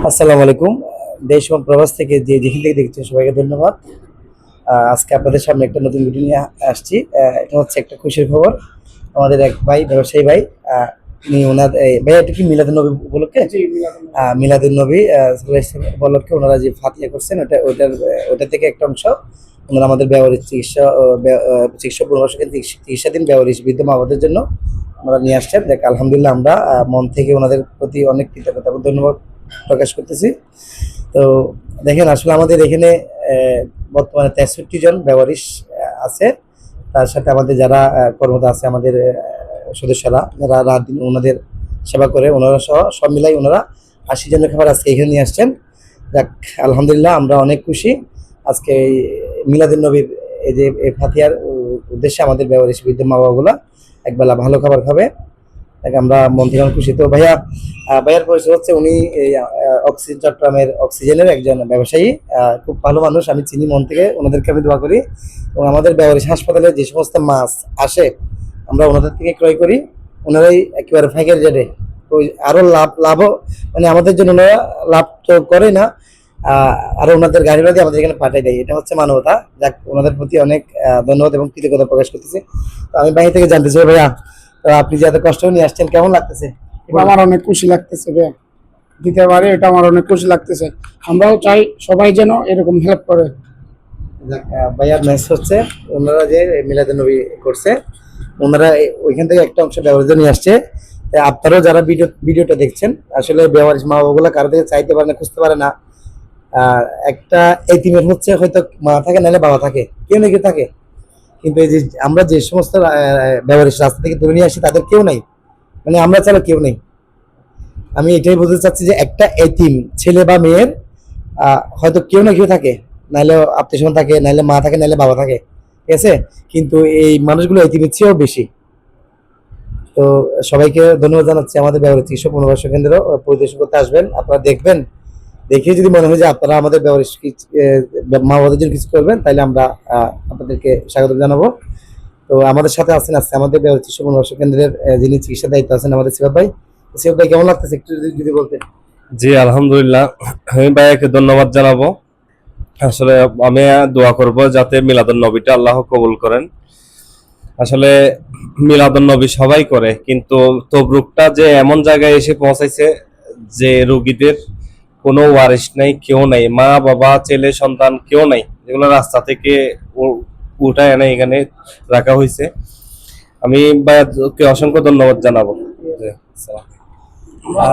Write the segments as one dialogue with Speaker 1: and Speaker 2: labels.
Speaker 1: আসসালামু আলাইকুম। দেশ এবং প্রবাস থেকে যে যেখান থেকে দেখছেন সবাইকে ধন্যবাদ। আজকে আপনাদের সামনে একটা নতুন ভিডিও নিয়ে আসছি। এটা হচ্ছে একটা খুশির খবর। আমাদের এক ভাই ব্যবসায়ী ভাই উনি ওনার এই, ভাই এটা কি মিলাদুল নবী উপলক্ষে? মিলাদুল নবী। উপলক্ষে ওনারা যে ফাতিয়া করছেন ওটা ওটার ওটা থেকে একটা অংশ। ওনারা আমাদের ব্যবহারিক চিকিৎসা চিকিৎসা পুনর্বাসকের চিকিৎসাধীন ব্যবহারিক বৃদ্ধ মা জন্য ওনারা নিয়ে আসছেন। দেখ আলহামদুলিল্লাহ আমরা মন থেকে ওনাদের প্রতি অনেক কৃতজ্ঞতা ধন্যবাদ প্রকাশ করতেছি। তো দেখেন আসলে আমাদের এখানে বর্তমানে তেষট্টি জন ব্যবহারিক আছে। তার সাথে আমাদের যারা আহ, কর্মরত আছে আমাদের সদস্যরা যারা রাত দিন ওনাদের সেবা করে ওনারা সহ সব মিলাই ওনারা আশি জনের খাবার আজকে এখানে নিয়ে আসছেন। যাক আলহামদুলিল্লাহ আমরা অনেক খুশি। আজকে এই মিলাদুল নবীর এই যে ফাতিয়ার উদ্দেশ্যে আমাদের ব্যবহারিক বৃদ্ধ মা বাবাগুলা একবেলা ভালো খাবার খাবে। তাকে আমরা মন খুশি। তো ভাইয়া ভাইয়ার পরিচয় হচ্ছে উনি এই অক্সিজেন চট্টগ্রামের অক্সিজেনের একজন ব্যবসায়ী খুব ভালো মানুষ, আমি চিনি মন থেকে, ওনাদেরকে আমি দোয়া করি। এবং আমাদের ব্যবহারিক হাসপাতালে যে সমস্ত মাছ আসে, আমরা ওনাদের থেকে ক্রয় করি। ওনারাই একেবারে ফাঁকের রেটে ওই আরও লাভ, লাভও মানে আমাদের জন্য ওনারা লাভ তো করে না আরও ওনাদের গাড়ি বাড়ি আমাদের এখানে পাঠিয়ে দেয়। এটা হচ্ছে মানবতা। যাক, ওনাদের প্রতি অনেক ধন্যবাদ এবং কৃতজ্ঞতা প্রকাশ করতেছি। তো আমি বাইরে থেকে জানতে চাই, ভাইয়া তো আপনি যে এত কষ্ট নিয়ে আসছেন কেমন লাগতেছে?
Speaker 2: এটা আমার অনেক খুশি লাগতেছে বে দিতে পারে এটা আমার অনেক খুশি লাগতেছে। আমরাও চাই সবাই যেন এরকম হেল্প করে।
Speaker 1: ভাইয়ার হচ্ছে। ওনারা যে মিলাদুল নবী করছে ওনারা ওইখান থেকে একটা অংশ নিয়ে আসছে। আপনারাও যারা ভিডিও ভিডিওটা দেখছেন আসলে মা বাবাগুলো কারও থেকে চাইতে পারে না খুঁজতে পারে না। একটা এতিমের হচ্ছে হয়তো মা থাকে নাহলে বাবা থাকে। কেউ না কেউ থাকে। কিন্তু এই যে আমরা যে সমস্ত ব্যবহারিক রাস্তা থেকে তুলে নিয়ে আসি, তাদের কেউ নাই। মানে আমরা ছাড়া কেউ নেই। আমি এটাই বলতে চাচ্ছি যে একটা এতিম, ছেলে বা মেয়ের হয়তো কেউ না কেউ থাকে। নাহলে আত্মীয় স্বজন থাকে, নাহলে মা থাকে, নাহলে বাবা থাকে। ঠিক আছে? কিন্তু এই মানুষগুলো এতিমের চেয়েও বেশি। তো সবাইকে ধন্যবাদ জানাচ্ছি আমাদের ব্যবহারিক চিকিৎসা পুনর্বাসন কেন্দ্র, পরিদর্শন করতে আসবেন। আপনারা দেখবেন দেখে যদি মনে হয় যে আপনারা আমাদের মা বাবাদের জন্য কিছু করবেন, তাহলে আমরা আপনাদেরকে স্বাগত জানাব। তো আমাদের সাথে আছেন আজকে আমাদের চিকিৎসা পুনর্বাসন কেন্দ্রের যিনি চিকিৎসা দায়িত্ব আছেন আমাদের সিবাদ ভাই। সিবাদ ভাই, কেমন লাগতেছে? একটু যদি- বলতেন।
Speaker 3: জি, আলহামদুলিল্লাহ। আমি ভাইয়াকে ধন্যবাদ জানাব। আসলে আমি দোয়া করব যাতে মিলাদুন নবীটা আল্লাহ কবুল করেন। আসলে মিলাদুন নবী সবাই করে, কিন্তু তবরুকটা যে এমন জায়গায় এসে পৌঁছাইছে যে রোগীদের কোনো ওয়ারিশ নাই কেউ নাই। মা বাবা ছেলে সন্তান কেউ নাই। যেগুলো রাস্তা থেকে উঠায় এনে এখানে রাখা হয়েছে। আমি ভাইয়াকে অসংখ্য ধন্যবাদ জানাব।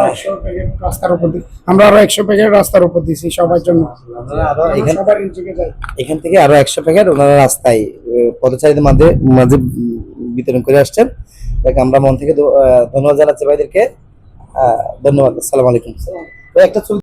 Speaker 2: একশো প্যাকেট রাস্তার উপর দি- আমরা আরও একশো প্যাকেট রাস্তার উপর দিছি সবার জন্য।
Speaker 1: এখান থেকে আরও একশো প্যাকেট ওনারা রাস্তায় পদচারীদের মাঝে মাঝে বিতরণ করে আসছেন। দেখ আমরা মন থেকে ধ- ধন্যবাদ জানাচ্ছি ভাইদেরকে। ধন্যবাদ আসসালামু আলাইকুম। একটা